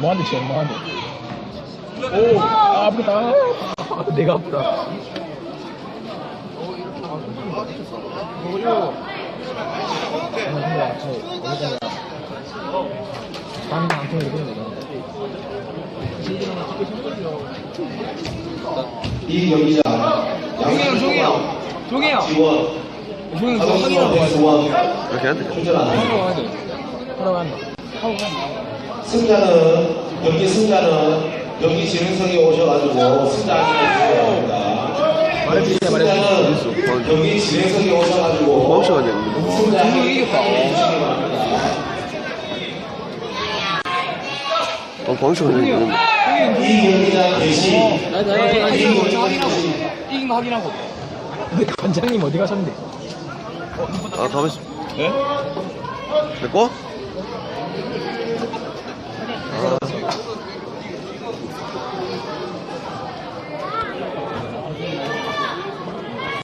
뭐한대 쟤 뭐한대 오 아, 아프다. 아, 내가 아프다. 안이 종이형 종이형 종이형 지원 하동수 확인하고 와야 돼 이렇게 안 돼. 하러 간다 하고 간다 승자는 경기 승자는 경기 진행석에 오셔가지고 승자를 합니다. 말해주세요 말해주세요 승자는 경기 진행석에 오셔가지고 멍청하네. 이거. 승자 종이 이겼다 어, 멍청하네. 이거. 이 경기장 대신 나도 확인하고 확인하고 이긴 거 확인하고 근데 관장님 어디 가셨는데? 아, 가만있어. 네? 내 거?